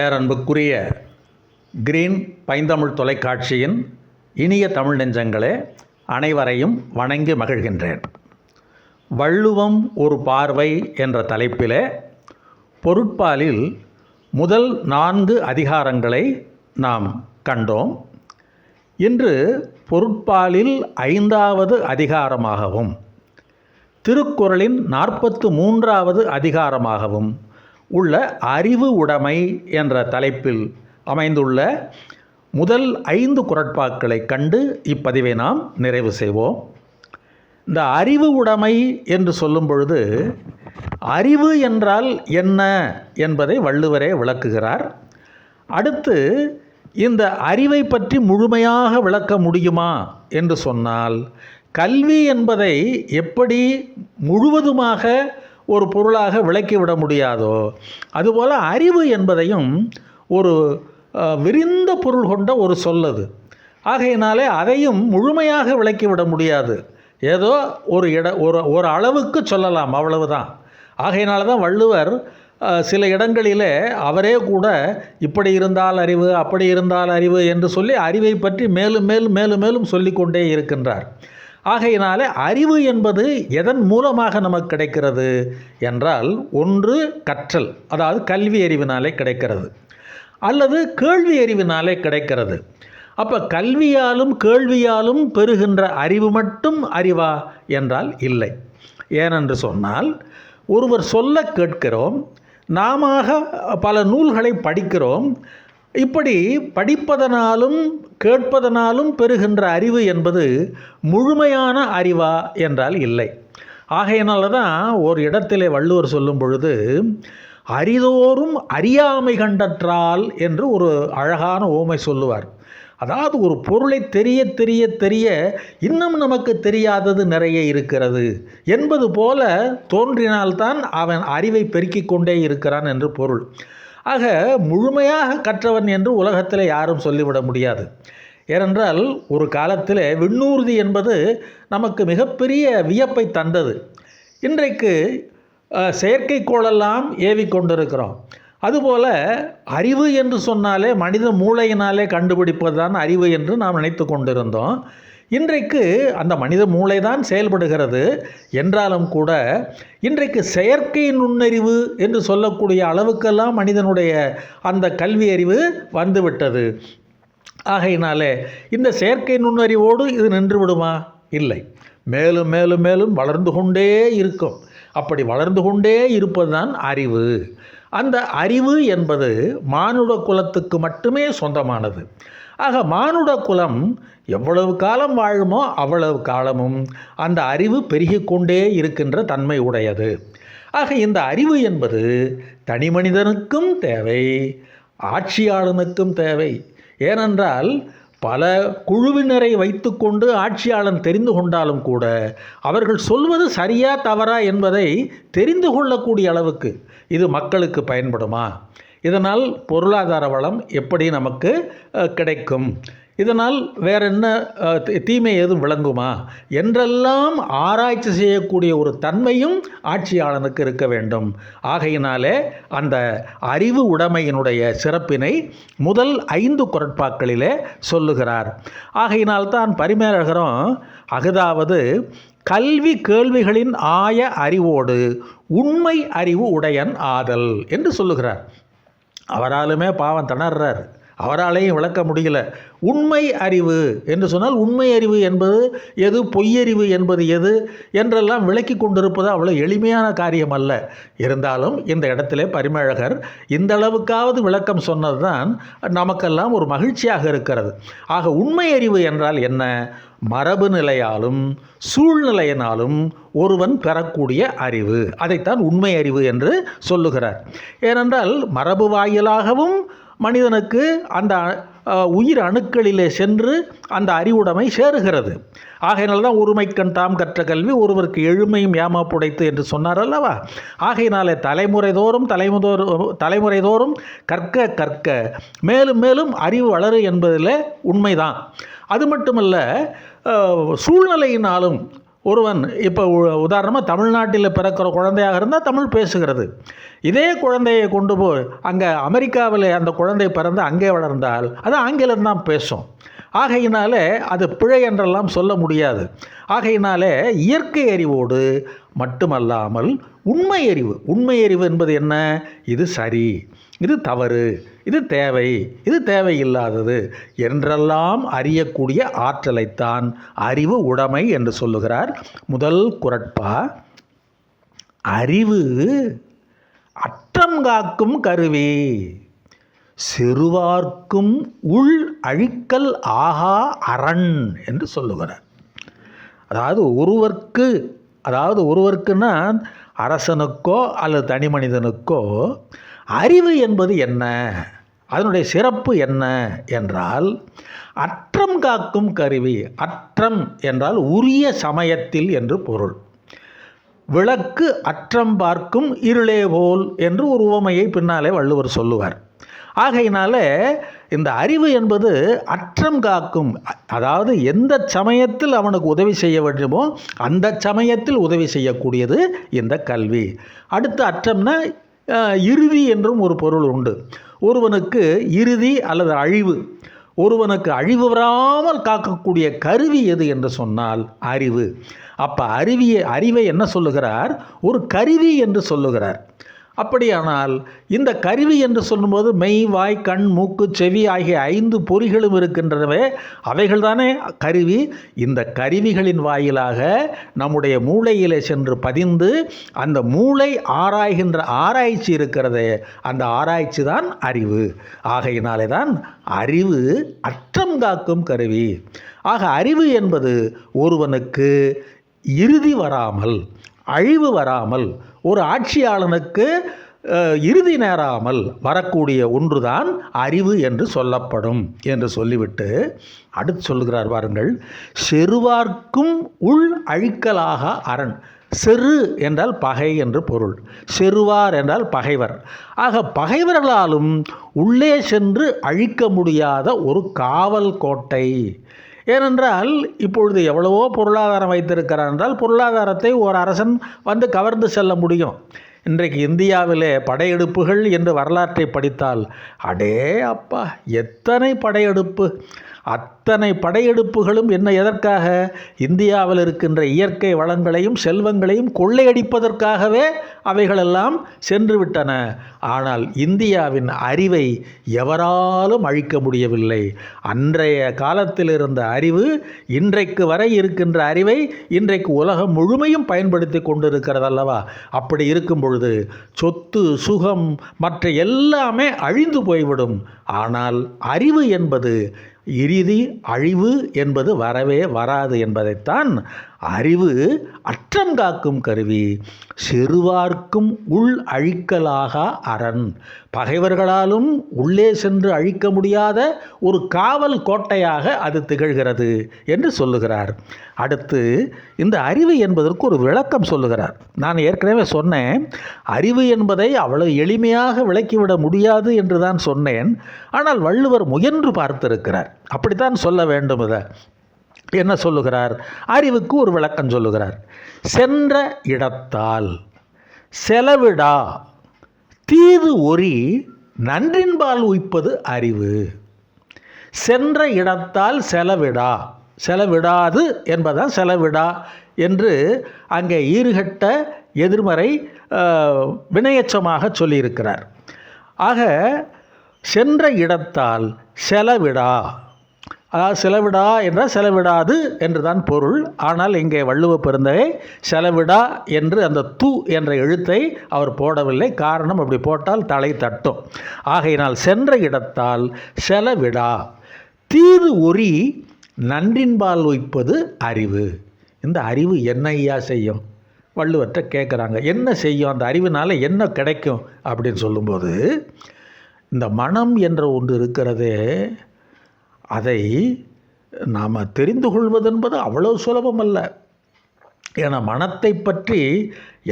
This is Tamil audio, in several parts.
பேரன்புக்குரிய கிரீன் பைந்தமிழ் தொலைக்காட்சியின் இனிய தமிழ் நெஞ்சங்களே அனைவரையும் வணங்கி மகிழ்கின்றேன். வள்ளுவம் ஒரு பார்வை என்ற தலைப்பிலே பொருட்பாலில் முதல் நான்கு அதிகாரங்களை நாம் கண்டோம். இன்று பொருட்பாலில் ஐந்தாவது அதிகாரமாகவும் திருக்குறளின் நாற்பத்து மூன்றாவது அதிகாரமாகவும் உள்ள அறிவு உடைமை என்ற தலைப்பில் அமைந்துள்ள முதல் ஐந்து குரட்பாக்களை கண்டு இப்பதிவை நாம் நிறைவு செய்வோம். இந்த அறிவு உடைமை என்று சொல்லும் பொழுது அறிவு என்றால் என்ன என்பதை வள்ளுவரே விளக்குகிறார். அடுத்து இந்த அறிவை பற்றி முழுமையாக விளக்க முடியுமா என்று சொன்னால் கல்வி என்பதை எப்படி முழுவதுமாக ஒரு பொருளாக விளக்கிவிட முடியாதோ? அதுபோல் அறிவு என்பதையும் ஒரு விரிந்த பொருள் கொண்ட ஒரு சொல்லது. ஆகையினாலே அதையும் முழுமையாக விளக்கிவிட முடியாது. ஏதோ ஒரு இட ஒரு ஒரு அளவுக்கு சொல்லலாம் அவ்வளவுதான். ஆகையினால தான் வள்ளுவர் சில இடங்களிலே அவரே கூட இப்படி இருந்தால் அறிவு அப்படி இருந்தால் அறிவு என்று சொல்லி அறிவை பற்றி மேலும் மேலும் மேலும் மேலும் சொல்லிக்கொண்டே இருக்கின்றார். ஆகையினால அறிவு என்பது எதன் மூலமாக நமக்கு கிடைக்கிறது என்றால் ஒன்று கற்றல் அதாவது கல்வி அறிவினாலே கிடைக்கிறது அல்லது கேள்வி அறிவினாலே கிடைக்கிறது. அப்போ கல்வியாலும் கேள்வியாலும் பெறுகின்ற அறிவு மட்டும் அறிவா என்றால் இல்லை. ஏனென்று சொன்னால் ஒருவர் சொல்ல கேட்கிறோம் நாம பல நூல்களை படிக்கிறோம் இப்படி படிப்பதனாலும் கேட்பதனாலும் பெறுகின்ற அறிவு என்பது முழுமையான அறிவா என்றால் இல்லை. ஆகையினால தான் ஒரு இடத்திலே வள்ளுவர் சொல்லும் பொழுது அறிதோறும் அறியாமை கண்டற்றால் என்று ஒரு அழகான ஓமை சொல்லுவார். அதாவது ஒரு பொருளை தெரிய தெரிய தெரிய இன்னும் நமக்கு தெரியாதது நிறைய இருக்கிறது என்பது போல தோன்றினால்தான் அவன் அறிவை பெருக்கிக் கொண்டே இருக்கிறான் என்று பொருள். ஆக முழுமையாக கற்றவன் என்று உலகத்தில் யாரும் சொல்லிவிட முடியாது. ஏனென்றால் ஒரு காலத்தில் விண்ணூர்தி என்பது நமக்கு மிகப்பெரிய வியப்பை தந்தது. இன்றைக்கு செயற்கைக்கோளெல்லாம் ஏவி கொண்டிருக்கிறோம். அதுபோல் அறிவு என்று சொன்னாலே மனித மூளையினாலே கண்டுபிடிப்பது தான் அறிவு என்று நாம் நினைத்து கொண்டிருந்தோம். இன்றைக்கு அந்த மனித மூளை தான் செயல்படுகிறது. என்றாலும் கூட இன்றைக்கு செயற்கை நுண்ணறிவு என்று சொல்லக்கூடிய அளவுக்கெல்லாம் மனிதனுடைய அந்த கல்வி அறிவு வந்துவிட்டது. ஆகையினாலே இந்த செயற்கை நுண்ணறிவோடு இது நின்று விடுமா? இல்லை. மேலும் மேலும் மேலும் வளர்ந்து கொண்டே இருக்கும். அப்படி வளர்ந்து கொண்டே இருப்பதுதான் அறிவு. அந்த அறிவு என்பது மானுட குலத்துக்கு மட்டுமே சொந்தமானது. ஆக மானுட குலம் எவ்வளவு காலம் வாழுமோ அவ்வளவு காலமும் அந்த அறிவு பெருகிக்கொண்டே இருக்கின்ற தன்மை உடையது. ஆக இந்த அறிவு என்பது தனி மனிதனுக்கும் தேவை ஆட்சியாளனுக்கும் தேவை. ஏனென்றால் பல குழுவினரை வைத்துக்கொண்டு ஆட்சியாளன் தெரிந்து கொண்டாலும் கூட அவர்கள் சொல்வது சரியா தவறா என்பதை தெரிந்து கொள்ளக்கூடிய அளவுக்கு இது மக்களுக்கு பயன்படுமா? இதனால் பொருளாதார வளம் எப்படி நமக்கு கிடைக்கும்? இதனால் வேற என்ன தீமை எதுவும் விளங்குமா? என்றெல்லாம் ஆராய்ச்சி செய்யக்கூடிய ஒரு தன்மையும் ஆட்சியாளனுக்கு இருக்க வேண்டும். ஆகையினாலே அந்த அறிவு உடைமையினுடைய சிறப்பினை முதல் ஐந்து குரட்பாக்களிலே சொல்லுகிறார். ஆகையினால் தான் பரிமேலகரம் அகதாவது கல்வி கேள்விகளின் ஆய அறிவோடு உண்மை அறிவு உடையன் ஆதல் என்று சொல்லுகிறார். அவராலுமே பாவம் திணறார். அவராலையும் விளக்க முடியல. உண்மை அறிவு என்று சொன்னால் உண்மை அறிவு என்பது எது பொய்யறிவு என்பது எது என்றெல்லாம் விளக்கி கொண்டிருப்பது அவ்வளோ எளிமையான காரியம் அல்ல இருந்தாலும் இந்த இடத்திலே பரிமழகர் இந்த அளவுக்காவது விளக்கம் சொன்னதுதான் நமக்கெல்லாம் ஒரு மகிழ்ச்சியாக இருக்கிறது. ஆக உண்மை அறிவு என்றால் என்ன? மரபு நிலையாலும் சூழ்நிலையினாலும் ஒருவன் பெறக்கூடிய அறிவு. அதைத்தான் உண்மை அறிவு என்று சொல்லுகிறார். ஏனென்றால் மரபு வாயிலாகவும் மனிதனுக்கு அந்த உயிர் அணுக்களிலே சென்று அந்த அறிவுடைமை சேருகிறது. ஆகையினால தான் ஒருமைக்கண் தாம் கற்ற கல்வி ஒருவருக்கு எழுமையும் ஏமா புடைத்து என்று சொன்னார் அல்லவா? ஆகையினாலே தலைமுறைதோறும் தோறும் தலைமுறைதோறும் கற்க கற்க மேலும் மேலும் அறிவு வளரு என்பதில் உண்மைதான். அது மட்டுமல்ல சூழ்நிலையினாலும் ஒருவன் இப்போ உதாரணமாக தமிழ்நாட்டில் பிறக்கிற குழந்தையாக இருந்தால் தமிழ் பேசுகிறது. இதே குழந்தையை கொண்டு போய் அங்கே அமெரிக்காவில் அந்த குழந்தை பிறந்து அங்கே வளர்ந்தால் அது ஆங்கிலம் தான் பேசும். ஆகையினாலே அது பிழை என்றெல்லாம் சொல்ல முடியாது. ஆகையினாலே இயற்கை அறிவோடு மட்டுமல்லாமல் உண்மை அறிவு. உண்மை அறிவு என்பது என்ன? இது சரி. இது தவறு இது தேவை இது தேவையில்லாதது என்றெல்லாம் அறியக்கூடிய ஆற்றலைத்தான் அறிவு உடைமை என்று சொல்லுகிறார் முதல் குரட்பா. அறிவு அற்றம் காக்கும் கருவி சிறுவார்க்கும் உள் அழிக்கல் ஆகா அரண் என்று சொல்லுகிறார். அதாவது ஒருவர்க்கு அதாவது ஒருவருக்குன்னா அரசனுக்கோ அல்லது தனி மனிதனுக்கோ அறிவு என்பது என்ன? அதனுடைய சிறப்பு என்ன என்றால் அற்றம் காக்கும் கருவி அற்றம் என்றால் உரிய சமயத்தில் என்று பொருள். விளக்கு அற்றம் பார்க்கும் இருளே போல் என்று ஒரு உவமையை பின்னாலே வள்ளுவர் சொல்லுவார். ஆகையினால இந்த அறிவு என்பது அற்றம் காக்கும் அதாவது எந்த சமயத்தில் அவனுக்கு உதவி செய்ய வேண்டுமோ அந்த சமயத்தில் உதவி செய்யக்கூடியது இந்த கல்வி. அடுத்து அற்றம்னா இறுதி என்றும் ஒரு பொருள் உண்டு. ஒருவனுக்கு இறுதி அல்லது அழிவு ஒருவனுக்கு அழிவு வராமல் காக்கக்கூடிய கருவி எது என்று சொன்னால் அறிவு. அப்போ அறிவியை அறிவை என்ன சொல்லுகிறார்? ஒரு கருவி என்று சொல்லுகிறார். அப்படியானால் இந்த கருவி என்று சொல்லும்போது மெய் வாய் கண் மூக்கு செவி ஆகிய ஐந்து பொறிகளும் இருக்கின்றனவே அவைகள்தானே? கருவி இந்த கருவிகளின் வாயிலாக நம்முடைய மூளையிலே சென்று பதிந்து அந்த மூளை ஆராய்கின்ற ஆராய்ச்சி இருக்கிறதே அந்த ஆராய்ச்சி தான் அறிவு. ஆகையினாலே தான் அறிவு அற்றம் காக்கும் கருவி. ஆக அறிவு என்பது ஒருவனுக்கு இறுதி வராமல் அழிவு வராமல் ஒரு ஆட்சியாளனுக்கு இறுதி நேராமல் வரக்கூடிய ஒன்றுதான் அறிவு என்று சொல்லப்படும் என்று சொல்லிவிட்டு அடுத்து சொல்லுகிறார் பாருங்கள் செருவார்க்கும் உள் அழிக்கலாக அரண். செரு என்றால் பகை என்று பொருள். செருவார் என்றால் பகைவர். ஆக பகைவர்களாலும் உள்ளே சென்று அழிக்க முடியாத ஒரு காவல் கோட்டை. ஏனென்றால் இப்பொழுது எவ்வளவோ பொருளாதாரம் வைத்திருக்கிறார் என்றால் பொருளாதாரத்தை ஒரு அரசன் வந்து கவர்ந்து செல்ல முடியும். இன்றைக்கு இந்தியாவிலே படையெடுப்புகள் என்று வரலாற்றை படித்தால் அடே அப்பா எத்தனை படையெடுப்பு? அத்தனை படையெடுப்புகளும் என்ன எதற்காக? இந்தியாவில் இருக்கின்ற இயற்கை வளங்களையும் செல்வங்களையும் கொள்ளையடிப்பதற்காகவே அவைகளெல்லாம் சென்று விட்டன ஆனால் இந்தியாவின் அறிவை எவராலும் அழிக்க முடியவில்லை. அன்றைய காலத்தில் இருந்த அறிவு இன்றைக்கு வரை இருக்கின்ற அறிவை இன்றைக்கு உலகம் முழுமையும் பயன்படுத்தி கொண்டிருக்கிறது அல்லவா அப்படி இருக்கும் பொழுது சொத்து சுகம் மற்ற எல்லாமே அழிந்து போய்விடும். ஆனால் அறிவு என்பது இறுதி அழிவு என்பது வரவே வராது என்பதைத்தான் அறிவு அற்றம் காக்கும் கருவி. சிறுவார்க்கும் உள் அழிக்கலாக அரண். பகைவர்களாலும் உள்ளே சென்று அழிக்க முடியாத ஒரு காவல் கோட்டையாக அது திகழ்கிறது என்று சொல்லுகிறார். அடுத்து இந்த அறிவு என்பதற்கு ஒரு விளக்கம் சொல்லுகிறார். நான் ஏற்கனவே சொன்னேன் அறிவு என்பதை அவ்வளவு எளிமையாக விளக்கிவிட முடியாது என்று தான் சொன்னேன். ஆனால் வள்ளுவர் முயன்று பார்த்திருக்கிறார். அப்படித்தான் சொல்ல வேண்டும் இதை. என்ன சொல்லுகிறார்? அறிவுக்கு ஒரு விளக்கம் சொல்லுகிறார். சென்ற இடத்தால் செலவிடா. தீது ஒரி நன்றின்பால் உய்ப்பது அறிவு. சென்ற இடத்தால் செலவிடா. செலவிடாது என்பதான் செலவிடா என்று அங்கே ஈறுகட்ட எதிர்மறை வினையச்சமாக சொல்லியிருக்கிறார். ஆக சென்ற இடத்தால் செலவிடா. அதாவது செலவிடா என்றால் செலவிடாது என்று தான் பொருள். ஆனால் இங்கே வள்ளுவ பெருந்தகை செலவிடா என்று அந்த து என்ற எழுத்தை அவர் போடவில்லை. காரணம் அப்படி போட்டால் தலை தட்டும். ஆகையினால் சென்ற இடத்தால் செலவிடா. தீது ஒரி நன்றின்பால் வைப்பது அறிவு. இந்த அறிவு என்ன ஐயா செய்யும்? வள்ளுவற்றை கேட்குறாங்க என்ன செய்யும்? அந்த அறிவினால் என்ன கிடைக்கும்? அப்படின்னு சொல்லும்போது இந்த மனம் என்ற ஒன்று இருக்கிறதே அதை நாம் தெரிந்து கொள்வதென்பது அவ்வளோ சுலபமல்ல. ஏன்னா மனத்தை பற்றி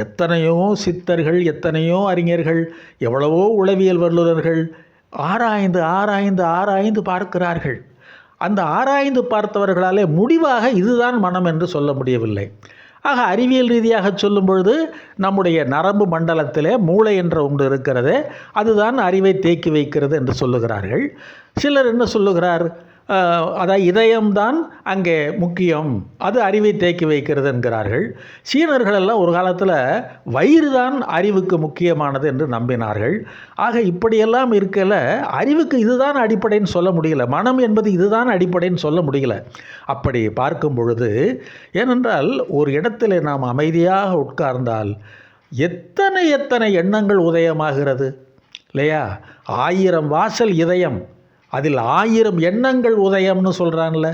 எத்தனையோ சித்தர்கள் எத்தனையோ அறிஞர்கள் எவ்வளவோ உளவியல் வல்லுநர்கள் ஆராய்ந்து ஆராய்ந்து ஆராய்ந்து பார்க்கிறார்கள். அந்த ஆராய்ந்து பார்த்தவர்களாலே முடிவாக இதுதான் மனம் என்று சொல்ல முடியவில்லை. ஆக அறிவியல் ரீதியாக சொல்லும் பொழுது நம்முடைய நரம்பு மண்டலத்திலே மூளை என்ற ஒன்று இருக்கிறது. அதுதான் அறிவை தேக்கி வைக்கிறது என்று சொல்லுகிறார்கள். சிலர் என்ன சொல்லுகிறார்? அதாவது இதயம்தான் அங்கே முக்கியம். அது அறிவை தேக்கி வைக்கிறது என்கிறார்கள். சீனர்கள் எல்லாம் ஒரு காலத்தில் வயிறு தான் அறிவுக்கு முக்கியமானது என்று நம்பினார்கள். ஆக இப்படியெல்லாம் இருக்கல அறிவுக்கு இதுதான் அடிப்படைன்னு சொல்ல முடியல. மனம் என்பது இதுதான் அடிப்படைன்னு சொல்ல முடியல. அப்படி பார்க்கும் பொழுது ஏனென்றால் ஒரு இடத்துல நாம் அமைதியாக உட்கார்ந்தால் எத்தனை எத்தனை எண்ணங்கள் உதயமாகிறது? இல்லையா? ஆயிரம் வாசல் இதயம். அதில் ஆயிரம் எண்ணங்கள் உதயம்னு சொல்கிறான்ல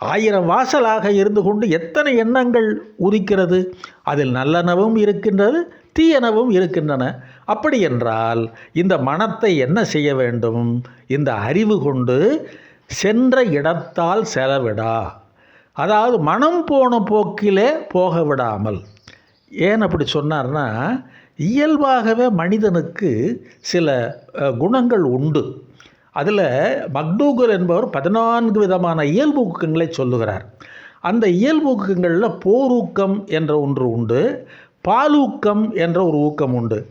ஆயிரம் வாசலாக இருந்து கொண்டு எத்தனை எண்ணங்கள் உதிக்கிறது? அதில் நல்லனவும் இருக்கின்றது தீயனவும் இருக்கின்றன. அப்படி என்றால் இந்த மனத்தை என்ன செய்ய வேண்டும்? இந்த அறிவு கொண்டு சென்ற இடத்தால் செலவிடா. அதாவது மனம் போன போக்கிலே போக விடாமல். ஏன் அப்படி சொன்னார்னா இயல்பாகவே மனிதனுக்கு சில குணங்கள் உண்டு. அதில் மக்டூகர் என்பவர் பதினான்கு விதமான இயல்பூக்கங்களை சொல்லுகிறார். அந்த இயல்பூக்கங்களில் போரூக்கம் என்ற ஒன்று உண்டு பாலூக்கம் என்ற ஒரு ஊக்கம் உண்டு.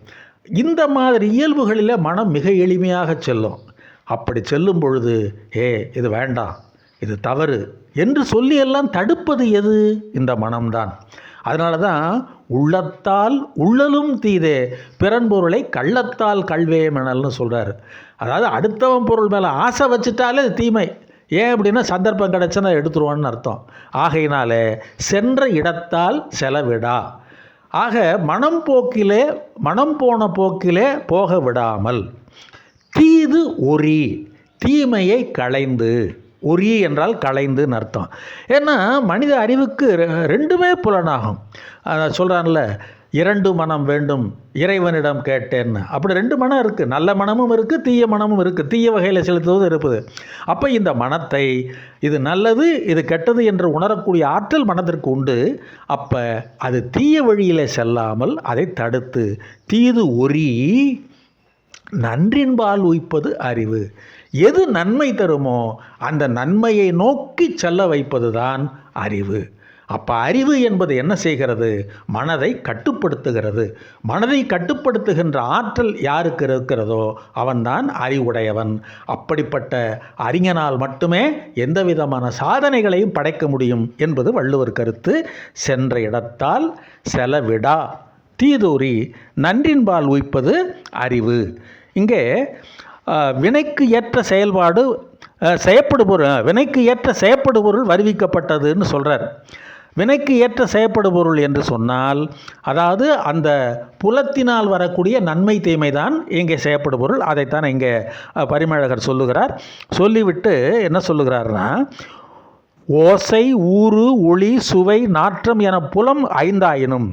இந்த மாதிரி இயல்புகளில் மனம் மிக எளிமையாக செல்லும். அப்படி செல்லும் பொழுது ஏ இது வேண்டாம் இது தவறு என்று சொல்லி எல்லாம் தடுப்பது எது? இந்த மனம்தான். அதனால தான் உள்ளத்தால் உள்ளலும் தீதே பிறன்பொருளை கள்ளத்தால் கல்வே மணல்னு சொல்கிறார் அதாவது அடுத்தவன் பொருள் மேலே ஆசை வச்சுட்டாலே தீமை. ஏன் அப்படின்னா சந்தர்ப்பம் கிடச்சுன்னா எடுத்துருவான்னு அர்த்தம். ஆகையினாலே சென்ற இடத்தால் செலவிடா. ஆக மனம் போக்கிலே மனம் போன போக்கிலே போக விடாமல் தீது ஒரி தீமையை களைந்து ஒரி என்றால் களைந்துன்னு அர்த்தம். ஏன்னா மனித அறிவுக்கு ரெ- ரெண்டுமே புலனாகும். சொல்கிறான்ல இரண்டு மனம் வேண்டும் இறைவனிடம் கேட்டேன். அப்படி ரெண்டு மனம் இருக்குது நல்ல மனமும் இருக்குது தீய மனமும் இருக்குது தீய வகையில் செலுத்துவது இருப்பது. அப்போ இந்த மனத்தை இது நல்லது இது கெட்டது என்று உணரக்கூடிய ஆற்றல் மனதிற்கு உண்டு. அப்போ அது தீய வழியில் செல்லாமல் அதை தடுத்து தீது ஒரி நன்றின்பால் உய்ப்பது அறிவு. எது நன்மை தருமோ அந்த நன்மையை நோக்கி செல்ல வைப்பது தான் அறிவு. அப்போ அறிவு என்பது என்ன செய்கிறது? மனதை கட்டுப்படுத்துகிறது. மனதை கட்டுப்படுத்துகின்ற ஆற்றல் யாருக்கு இருக்கிறதோ அவன்தான் அறிவுடையவன். அப்படிப்பட்ட அறிஞனால் மட்டுமே எந்த விதமான சாதனைகளையும் படைக்க முடியும் என்பது வள்ளுவர் கருத்து. சென்ற இடத்தால் செலவிடா. தீதூரி நன்றின்பால் உய்ப்பது அறிவு. இங்கே வினைக்கு ஏற்ற செயல்பாடு அஹ், வினைக்கு ஏற்ற செயற்படுபொருள் வருவிக்கப்பட்டதுன்னு சொல்கிறார் வினைக்கு ஏற்ற செயப்படுபொருள் என்று சொன்னால் அதாவது அந்த புலத்தினால் வரக்கூடிய நன்மை தீமை தான் இங்கே செயப்படுபொருள் அதைத்தான் இங்கே பரிமழகர் சொல்லுகிறார். சொல்லிவிட்டு என்ன சொல்லுகிறார்னா ஓசை ஊறு ஒளி சுவை நாற்றம் என புலம் ஐந்தாயினும்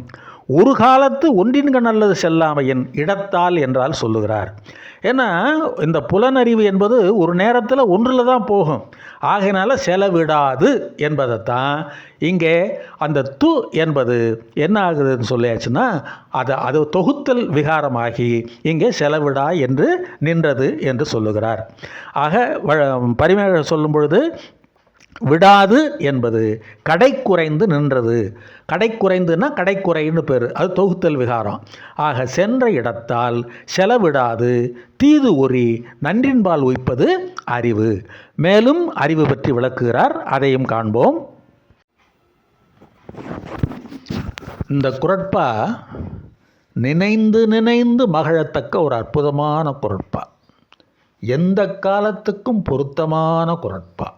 ஒரு காலத்து ஒன்றின்கண் அல்லது செல்லாமையின் இடத்தால் என்றால் சொல்லுகிறார். ஏன்னா இந்த புலனறிவு என்பது ஒரு நேரத்தில் ஒன்றில் தான் போகும். ஆகையினால செலவிடாது என்பதை தான் இங்கே அந்த து என்பது என்ன ஆகுதுன்னு சொல்லியாச்சுன்னா அது அது தொகுத்தல் விகாரமாகி இங்கே செலவிடா என்று நின்றது என்று சொல்லுகிறார். ஆக வ- பரிமேக சொல்லும் பொழுது விடாது என்பது கடை குறைந்து நின்றது. கடை குறைந்துன்னா கடை குறைன்னு பேர். அது தொகுத்தல் விகாரம். ஆக சென்ற இடத்தால் செலவிடாது தீது ஒரி நன்றின்பால் உய்ப்பது அறிவு. மேலும் அறிவு பற்றி விளக்குகிறார். அதையும் காண்போம். இந்த குரட்பா நினைந்து நினைந்து மகிழத்தக்க ஒரு அற்புதமான குரட்பா எந்த காலத்துக்கும் பொருத்தமான குரட்பா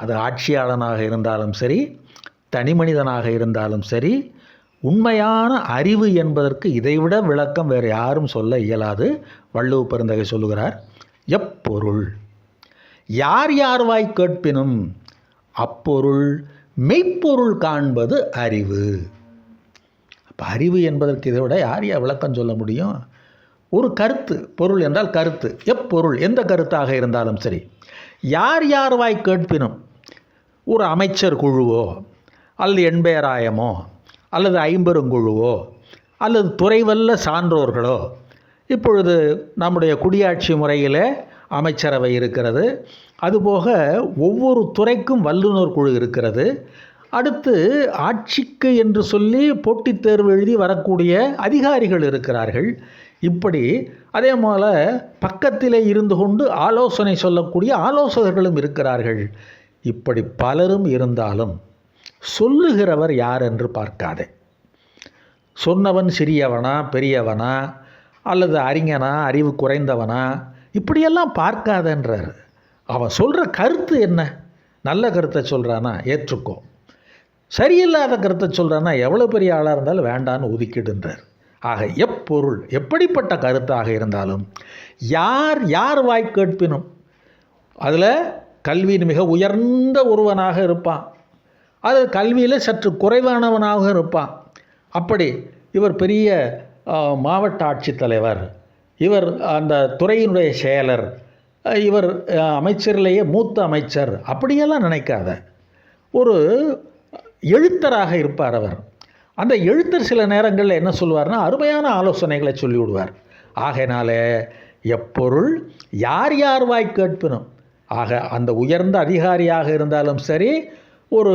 அது ஆட்சியாளனாக இருந்தாலும் சரி தனி மனிதனாக இருந்தாலும் சரி உண்மையான அறிவு என்பதற்கு இதைவிட விளக்கம் வேறு யாரும் சொல்ல இயலாது. வள்ளுவ பெருந்தகை சொல்லுகிறார் எப்பொருள்? யார் யார் வாய் கேட்பினும் அப்பொருள் மெய்ப்பொருள் காண்பது அறிவு. அப்போ அறிவு என்பதற்கு இதை விட யார் யார் விளக்கம் சொல்ல முடியும்? ஒரு கருத்து பொருள் என்றால் கருத்து. எப்பொருள்? எந்த கருத்தாக இருந்தாலும் சரி. யார் யார் வாய் கேட்பினும் ஒரு அமைச்சர் குழுவோ அல்லது எண்பேராயமோ அல்லது ஐம்பெருங்குழுவோ அல்லது துறைவல்ல சான்றோர்களோ இப்பொழுது நம்முடைய குடியாட்சி முறையில் அமைச்சரவை இருக்கிறது. அதுபோக ஒவ்வொரு துறைக்கும் வல்லுநர் குழு இருக்கிறது. அடுத்து ஆட்சிக்கு என்று சொல்லி போட்டித் தேர்வு எழுதி வரக்கூடிய அதிகாரிகள் இருக்கிறார்கள். இப்படி அதே போல் பக்கத்திலே இருந்து கொண்டு ஆலோசனை சொல்லக்கூடிய ஆலோசகர்களும் இருக்கிறார்கள். இப்படி பலரும் இருந்தாலும் சொல்லுகிறவர் யார் என்று பார்க்காதே. சொன்னவன் சிறியவனா பெரியவனா அல்லது அறிஞனா அறிவு குறைந்தவனா இப்படியெல்லாம் பார்க்காதன்றார். அவன் சொல்கிற கருத்து என்ன? நல்ல கருத்தை சொல்கிறானா ஏற்றுக்கோ. சரியில்லாத கருத்தை சொல்கிறானா எவ்வளோ பெரிய ஆளாக இருந்தாலும் வேண்டான்னு ஒதுக்கிடுன்றார். ஆக எப்பொருள் எப்படிப்பட்ட கருத்தாக இருந்தாலும் யார் யார் வாய் கேட்பினும்? அதில் கல்வியின் மிக உயர்ந்த ஒருவனாக இருப்பான். அது கல்வியில் சற்று குறைவானவனாக இருப்பான். அப்படி இவர் பெரிய மாவட்ட ஆட்சித்தலைவர் இவர் அந்த துறையினுடைய செயலர். இவர் அமைச்சர்லேயே அமைச்சரிலேயே மூத்த அமைச்சர். அப்படியெல்லாம் நினைக்காத. ஒரு எழுத்தராக இருப்பார் அவர். அந்த எழுத்தர் சில நேரங்களில் என்ன சொல்லுவார்னா அருமையான ஆலோசனைகளை சொல்லிவிடுவார். ஆகையினாலே எப்பொருள் யார் யார் வாய் கேட்பினும் ஆக அந்த உயர்ந்த அதிகாரியாக இருந்தாலும் சரி ஒரு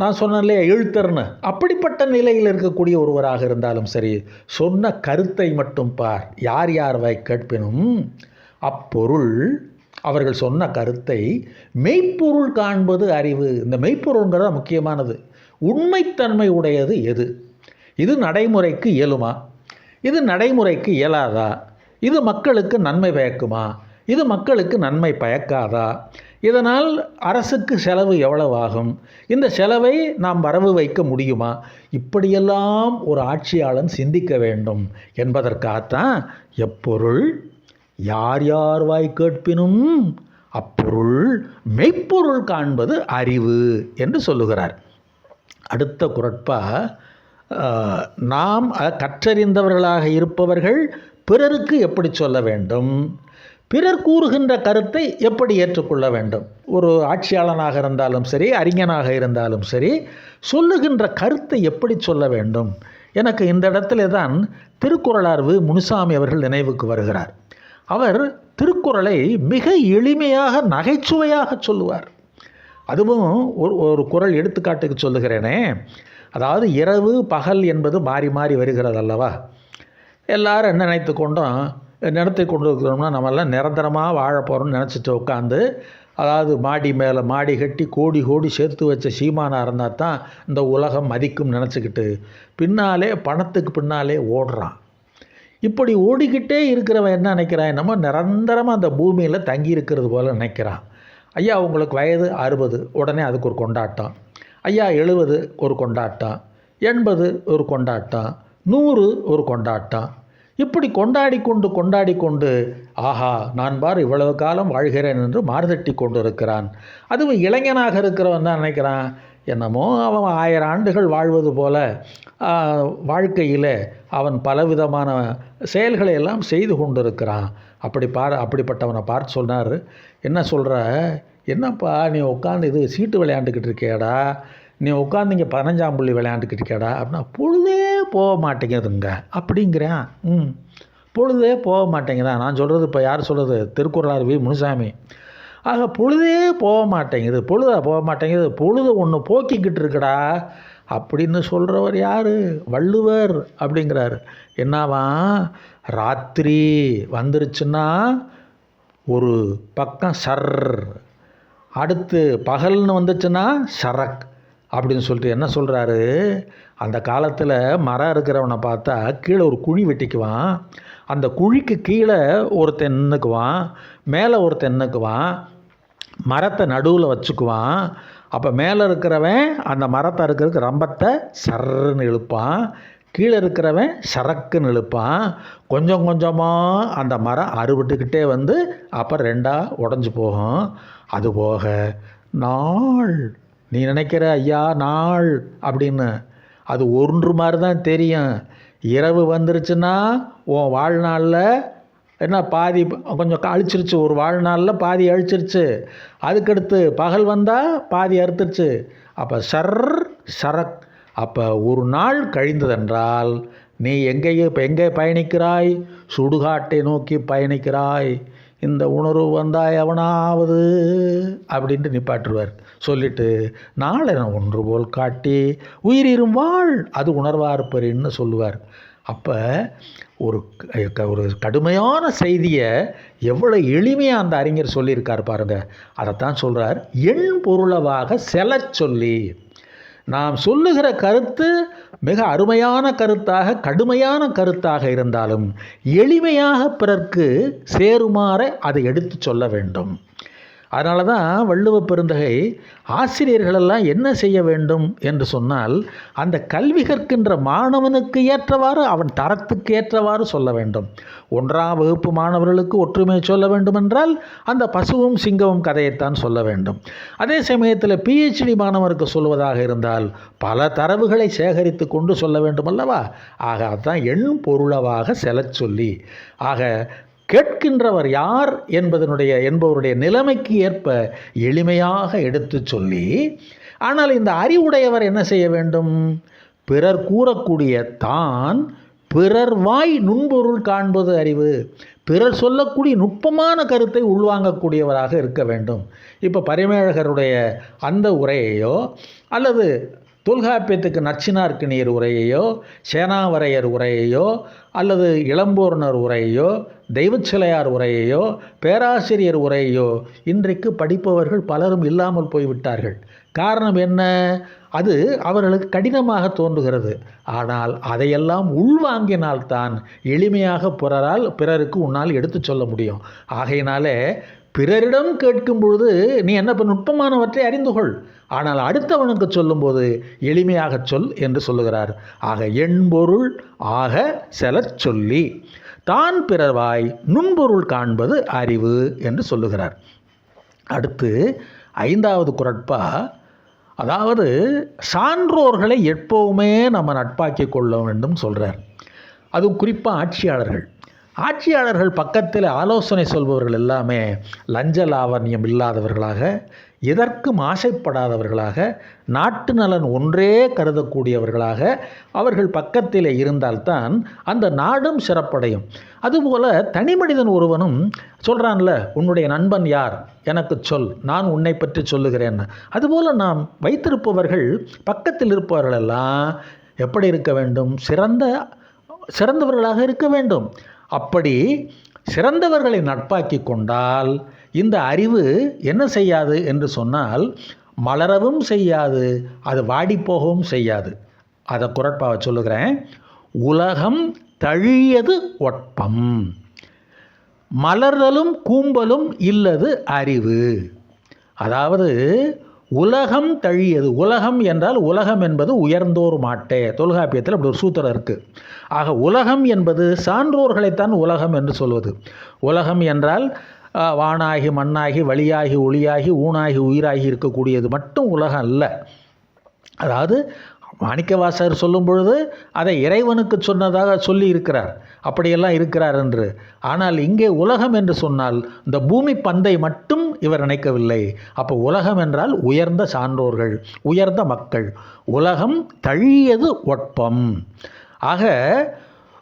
நான் சொன்னேன் நான் எழுத்தர்னு அப்படிப்பட்ட நிலையில் இருக்கக்கூடிய ஒருவராக இருந்தாலும் சரி சொன்ன கருத்தை மட்டும் பார். யார் யார் வாய் கேட்பினும் அப்பொருள் அவர்கள் சொன்ன கருத்தை மெய்ப்பொருள் காண்பது அறிவு. இந்த மெய்ப்பொருள்ங்கிறது முக்கியமானது. உண்மைத்தன்மை உடையது எது? இது நடைமுறைக்கு இயலுமா? இது நடைமுறைக்கு இயலாதா? இது மக்களுக்கு நன்மை பயக்குமா? இது மக்களுக்கு நன்மை பயக்காதா? இதனால் அரசுக்கு செலவு எவ்வளவு ஆகும் இந்த செலவை நாம் வரவு வைக்க முடியுமா? இப்படியெல்லாம் ஒரு ஆட்சியாளன் சிந்திக்க வேண்டும் என்பதற்காகத்தான் எப்பொருள் யார் யார் வாய் கேட்பினும் அப்பொருள் மெய்ப்பொருள் காண்பது அறிவு என்று சொல்லுகிறார். அடுத்த குரட்பா நாம் கற்றறிந்தவர்களாக இருப்பவர்கள் பிறருக்கு எப்படி சொல்ல வேண்டும்? பிறர் கூறுகின்ற கருத்தை எப்படி ஏற்றுக்கொள்ள வேண்டும்? ஒரு ஆட்சியாளனாக இருந்தாலும் சரி அறிஞனாக இருந்தாலும் சரி சொல்லுகின்ற கருத்தை எப்படி சொல்ல வேண்டும்? எனக்கு இந்த இடத்துல தான் திருக்குறளார்வு முனுசாமி அவர்கள் நினைவுக்கு வருகிறார். அவர் திருக்குறளை மிக எளிமையாக நகைச்சுவையாக சொல்லுவார். அதுவும் ஒரு ஒரு குறள் எடுத்துக்காட்டுக்கு சொல்லுகிறேனே அதாவது இரவு பகல் என்பது மாறி மாறி வருகிறது அல்லவா? எல்லாரும் என்ன நினைத்து கொண்டோம் நினைத்து கொண்டு இருக்கிறோம்னா நம்மெல்லாம் நிரந்தரமாக வாழ போகிறோம்னு நினச்சிட்டு உட்காந்து அதாவது மாடி மேலே மாடி கட்டி கோடி கோடி சேர்த்து வச்ச சீமானாக இருந்தால் தான் இந்த உலகம் மதிக்கும் நினச்சிக்கிட்டு பின்னாலே பணத்துக்கு பின்னாலே ஓடுறான். இப்படி ஓடிக்கிட்டே இருக்கிறவன் என்ன நினைக்கிறான்? நம்ம நிரந்தரமாக அந்த பூமியில் தங்கி இருக்கிறது போல் நினைக்கிறான். ஐயா உங்களுக்கு வயது அறுபது உடனே அதுக்கு ஒரு கொண்டாட்டம். ஐயா எழுபது ஒரு கொண்டாட்டம். எண்பது ஒரு கொண்டாட்டம். நூறு ஒரு கொண்டாட்டம். இப்படி கொண்டாடி கொண்டு கொண்டாடி கொண்டு ஆஹா நான் பார் இவ்வளவு காலம் வாழ்கிறேன் என்று மாறுதட்டி கொண்டு இருக்கிறான் அதுவும் இளைஞனாக இருக்கிறவன் தான் நினைக்கிறான். என்னமோ அவன் ஆயிரம் ஆண்டுகள் வாழ்வது போல வாழ்க்கையில் அவன் பலவிதமான செயல்களை எல்லாம் செய்து கொண்டிருக்கிறான். அப்படி பார் அப்படிப்பட்டவனை பார்த்து சொன்னார் என்ன சொல்கிற என்னப்பா நீ உட்காந்து இது சீட்டு விளையாண்டுக்கிட்டு இருக்கியாடா. நீ உட்காந்து இங்கே பதினஞ்சாம் புள்ளி விளையாண்டுக்கிட்டு இருக்கியாடா. அப்படின்னா பொழுதே போக மாட்டேங்குதுங்க அப்படிங்கிறேன். ம். பொழுதே போக மாட்டேங்குதா நான் சொல்கிறது இப்போ யார் சொல்கிறது திருக்குறளார் வி. முனுசாமி. ஆக பொழுதே போக மாட்டேங்குது பொழுதா போக மாட்டேங்குது பொழுது ஒன்று போக்கிக்கிட்டு இருக்கடா அப்படின்னு சொல்கிறவர் யார்? வள்ளுவர் அப்படிங்கிறாரு. என்னவா? ராத்திரி வந்துருச்சுன்னா ஒரு பக்கம் சர். அடுத்து பகல்னு வந்துச்சுன்னா சரக். அப்படின்னு சொல்லிட்டு என்ன சொல்கிறாரு அந்த காலத்தில் மரம் இருக்கிறவனை பார்த்தா கீழே ஒரு குழி வெட்டிக்குவான். அந்த குழிக்கு கீழே ஒருத்தன் நின்றுக்குவான் மேலே ஒருத்தன் நின்றுக்குவான் மரத்தை நடுவில் வச்சுக்குவான். அப்போ மேலே இருக்கிறவன் அந்த மரத்தை இருக்கிறதுக்கு ரம்பத்தை சர்ன்னு இழுப்பான். கீழே இருக்கிறவன் சரக்குன்னு இழுப்பான். கொஞ்சம் கொஞ்சமாக அந்த மரம் அறுபட்டுக்கிட்டே வந்து அப்போ ரெண்டாக உடஞ்சி போகும். அதுபோக நாள் நீ நினைக்கிற ஐயா நாள் அப்படின்னு அது ஒன்று மாதிரி தான் தெரியும். இரவு வந்துருச்சுன்னா உன் வாழ்நாளில் என்ன பாதி கொஞ்சம் அழிச்சிருச்சு ஒரு வாழ்நாளில் பாதி அழிச்சிருச்சு. அதுக்கடுத்து பகல் வந்தால் பாதி அறுத்துருச்சு. அப்போ சர் சரக். அப்போ ஒரு நாள் கழிந்ததென்றால் நீ எங்கேயோ இப்போ எங்கே பயணிக்கிறாய்? சுடுகாட்டை நோக்கி பயணிக்கிறாய். இந்த உணர்வு வந்தால் எவனாவது அப்படின்ட்டு நிப்பாட்டுருவார். சொல்லிட்டு நாளென ஒன்று போல் காட்டி உயிரிரும் வாழ் அது உணர்வார்ப்பரின்னு சொல்லுவார். அப்போ ஒரு க- ஒரு கடுமையான செய்தியை எவ்வளோ எளிமையாக அந்த அறிஞர் சொல்லியிருக்கார் பாருங்கள் அதைத்தான் சொல்கிறார் எண் பொருளவாக செலச் சொல்லி. நாம் சொல்லுகிற கருத்து மிக அருமையான கருத்தாக கடுமையான கருத்தாக இருந்தாலும் எளிமையாக பிறர்க்கு சேருமாற அதை எடுத்து சொல்ல வேண்டும். அதனால தான் வள்ளுவ பெருந்தகை ஆசிரியர்களெல்லாம் என்ன செய்ய வேண்டும் என்று சொன்னால் அந்த கல்வி கற்கின்ற மாணவனுக்கு ஏற்றவாறு அவன் தரத்துக்கு ஏற்றவாறு சொல்ல வேண்டும். ஒன்றாம் வகுப்பு மாணவர்களுக்கு ஒற்றுமை சொல்ல வேண்டுமென்றால் அந்த பசுவும் சிங்கமும் கதையைத்தான் சொல்ல வேண்டும். அதே சமயத்தில் பிஹெச்டி மாணவருக்கு சொல்வதாக இருந்தால் பல தரவுகளை சேகரித்து கொண்டு சொல்ல வேண்டும் அல்லவா? ஆக அதான் எண் பொருளவாக செலச் சொல்லி. ஆக கேட்கின்றவர் யார் என்பதனுடைய என்பவருடைய நிலைமைக்கு ஏற்ப எளிமையாக எடுத்துச் சொல்லி ஆனால் இந்த அறிவுடையவர் என்ன செய்ய வேண்டும்? பிறர் கூறக்கூடிய தான் பிறர் வாய் நுண்பொருள் காண்பது அறிவு. பிறர் சொல்லக்கூடிய நுட்பமான கருத்தை உள்வாங்கக்கூடியவராக இருக்க வேண்டும். இப்போ பரிமேழகருடைய அந்த உரையையோ அல்லது தொல்காப்பியத்துக்கு நச்சினார்க்கு நீர் உரையையோ சேனாவரையர் உரையையோ அல்லது இளம்பூர்ணர் உரையையோ தெய்வச்சிலையார் உரையையோ பேராசிரியர் உரையையோ இன்றைக்கு படிப்பவர்கள் பலரும் இல்லாமல் போய்விட்டார்கள். காரணம் என்ன? அது அவர்களுக்கு கடினமாக தோன்றுகிறது. ஆனால் அதையெல்லாம் உள்வாங்கினால்தான் எளிமையாக பிறரால் பிறருக்கு உன்னால் எடுத்துச் சொல்ல முடியும். ஆகையினாலே பிறரிடம் கேட்கும் பொழுது நீ என்ன இப்ப நுட்பமானவற்றை அறிந்து கொள். ஆனால் அடுத்தவனுக்கு சொல்லும்போது எளிமையாகச் சொல் என்று சொல்லுகிறார். ஆக எண்பொருள் ஆக செலச் சொல்லி தான் பிறவாய் நுண்பொருள் காண்பது அறிவு என்று சொல்லுகிறார். அடுத்து ஐந்தாவது குரட்பா அதாவது சான்றோர்களை எப்போவுமே நம்ம நட்பாக்கி கொள்ள வேண்டும் சொல்கிறார் அதுவும் குறிப்பாக ஆட்சியாளர்கள். ஆட்சியாளர்கள் பக்கத்தில் ஆலோசனை சொல்பவர்கள் எல்லாமே லஞ்ச லாவண்யம் இல்லாதவர்களாக எதற்கும் ஆசைப்படாதவர்களாக நாட்டு நலன் ஒன்றே கருதக்கூடியவர்களாக அவர்கள் பக்கத்தில் இருந்தால்தான் அந்த நாடும் சிறப்படையும். அதுபோல தனி மனிதன் ஒருவனும் சொல்கிறான்ல உன்னுடைய நண்பன் யார்? எனக்கு சொல். நான் உன்னை பற்றி சொல்லுகிறேன். அதுபோல் நாம் வைத்திருப்பவர்கள் பக்கத்தில் இருப்பவர்களெல்லாம் எப்படி இருக்க வேண்டும்? சிறந்த சிறந்தவர்களாக இருக்க வேண்டும். அப்படி சிறந்தவர்களை நட்பாக்கி கொண்டால் இந்த அறிவு என்ன செய்யாது என்று சொன்னால் மலரவும் செய்யாது அது வாடிப்போகவும் செய்யாது. அதை குரட்பாவை சொல்லுகிறேன். உலகம் தழியது ஒட்பம். மலர்தலும் கூம்பலும் இல்லது அறிவு. அதாவது உலகம் தழியது. உலகம் என்றால் உலகம் என்பது உயர்ந்தோர் மாட்டே. தொல்காப்பியத்தில் அப்படி ஒரு சூத்திரம் இருக்குது ஆக உலகம் என்பது சான்றோர்களைத்தான் உலகம் என்று சொல்வது. உலகம் என்றால் வானாகி மண்ணாகி வழியாகி ஒளியாகி ஊனாகி உயிராகி இருக்கக்கூடியது மட்டும் உலகம் அல்ல. அதாவது மாணிக்கவாசகர் சொல்லும் பொழுது அதை இறைவனுக்கு சொன்னதாக சொல்லி இருக்கிறார். அப்படியெல்லாம் இருக்கிறார் என்று. ஆனால் இங்கே உலகம் என்று சொன்னால் இந்த பூமி பந்தை மட்டும் இவர் நினைக்கவில்லை. அப்போ உலகம் என்றால் உயர்ந்த சான்றோர்கள் உயர்ந்த மக்கள். உலகம் தழியது ஒட்பம். ஆக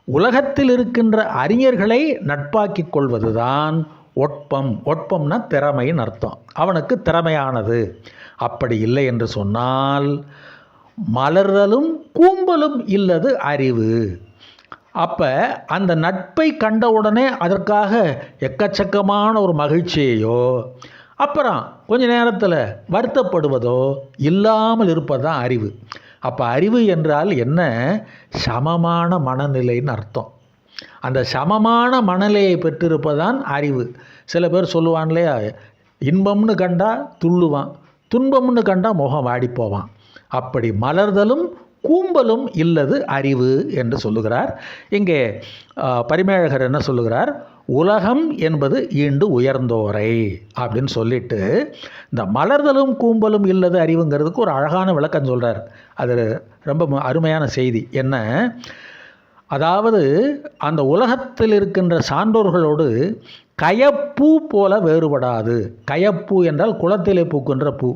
உலகத்தில் இருக்கின்ற அறிஞர்களை நட்பாக்கிக் கொள்வதுதான் ஒட்பம். ஒட்பம்னா திறமைன்னு அர்த்தம். அவனுக்கு திறமையானது. அப்படி இல்லை என்று சொன்னால் மலர்தலும் கூம்பலும் இல்லது அறிவு. அப்போ அந்த நட்பை கண்டவுடனே அதற்காக எக்கச்சக்கமான ஒரு மகிழ்ச்சியையோ அப்புறம் கொஞ்ச நேரத்தில் வருத்தப்படுவதோ இல்லாமல் இருப்பதுதான் அறிவு. அப்போ அறிவு என்றால் என்ன? சமமான மனநிலைன்னு அர்த்தம். அந்த சமமான மனநிலையை பெற்றிருப்பதான் அறிவு. சில பேர் சொல்லுவான் இல்லையா? இன்பம்னு கண்டா துள்ளுவான் துன்பம்னு கண்டா முகம் வாடி போவான் அப்படி மலர்தலும் கூம்பலும் இல்லது அறிவு என்று சொல்லுகிறார். இங்கே பரிமேழகர் என்ன சொல்லுகிறார்? உலகம் என்பது ஈண்டு உயர்ந்தோரை அப்படின்னு சொல்லிட்டு இந்த மலர்தலும் கூம்பலும் இல்லது அறிவுங்கிறதுக்கு ஒரு அழகான விளக்கம் சொல்கிறார் அது ரொம்ப அருமையான செய்தி. என்ன? அதாவது அந்த உலகத்தில் இருக்கின்ற சான்றோர்களோடு கயப்பூ போல வேறுபடாது. கயப்பூ என்றால் குளத்திலே பூக்கின்ற பூ.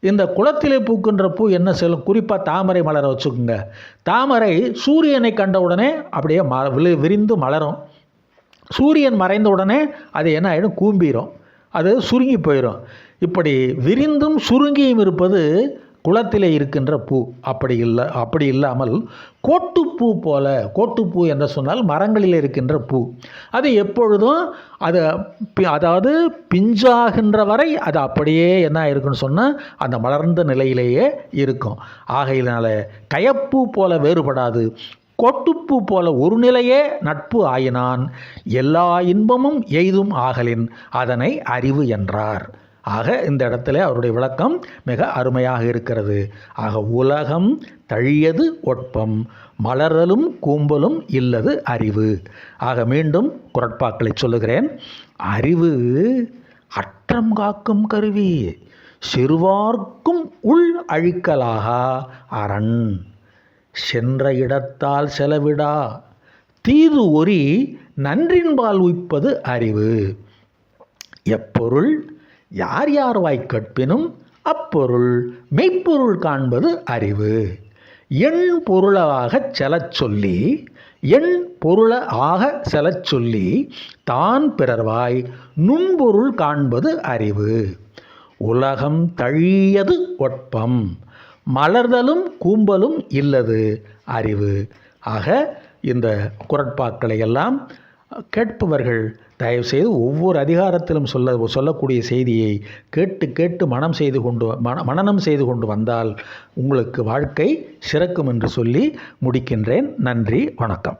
இந்த குளத்திலே பூக்கின்ற பூ என்ன செல்லும்? குறிப்பாக தாமரை மலரை வச்சுக்கோங்க. தாமரை சூரியனை கண்டவுடனே அப்படியே ம விழு- விரிந்து மலரும். சூரியன் மறைந்த உடனே அது என்ன ஆகிடும் கூம்பிடும் அது சுருங்கி போயிடும் இப்படி விரிந்தும் சுருங்கியும் இருப்பது குளத்திலே இருக்கின்ற பூ. அப்படி இல்லை அப்படி இல்லாமல் கோட்டுப்பூ போல கோட்டுப்பூ என்று சொன்னால் மரங்களில் இருக்கின்ற பூ. அது எப்பொழுதும் அது அதாவது பிஞ்சாகின்ற வரை அது அப்படியே என்ன இருக்குன்னு சொன்னால் அந்த மலர்ந்த நிலையிலேயே இருக்கும். ஆகையினால கயப்பூ போல வேறுபடாது. கொட்டுப்பூ போல ஒரு நிலையே நட்பு ஆயினான். எல்லா இன்பமும் எய்தும் ஆகலின். அதனை அறிவு என்றார். ஆக இந்த இடத்துல அவருடைய விளக்கம் மிக அருமையாக இருக்கிறது. ஆக உலகம் தழியது ஒட்பம் மலரலும் கூம்பலும் இல்லது அறிவு. ஆக மீண்டும் குரட்பாக்களை சொல்லுகிறேன். அறிவு அற்றம் காக்கும் கருவி சிறுவார்க்கும் உள் அழிக்கலாகா? அரண் சென்ற இடத்தால் செலவிடா. தீது ஒரி நன்றின்பால் உய்ப்பது அறிவு. எப்பொருள் யார் யார் வாய் கற்பினும் அப்பொருள் மெய்ப்பொருள் காண்பது அறிவு. எண் பொருளாகச் செலச் சொல்லி எண் பொருள ஆக செலச் சொல்லி தான் பிறர்வாய் நுண்பொருள் காண்பது அறிவு. உலகம் தழியது ஒட்பம் மலர்தலும் கூம்பலும் இல்லது அறிவு. ஆக இந்த குரட்பாக்களை எல்லாம் கேட்பவர்கள் தயவுசெய்து ஒவ்வொரு அதிகாரத்திலும் சொல்ல சொல்லக்கூடிய செய்தியை கேட்டு கேட்டு மனம் செய்து கொண்டு மன மனனம் செய்து கொண்டு வந்தால் உங்களுக்கு வாழ்க்கை சிறக்கும் என்று சொல்லி முடிக்கின்றேன். நன்றி வணக்கம்.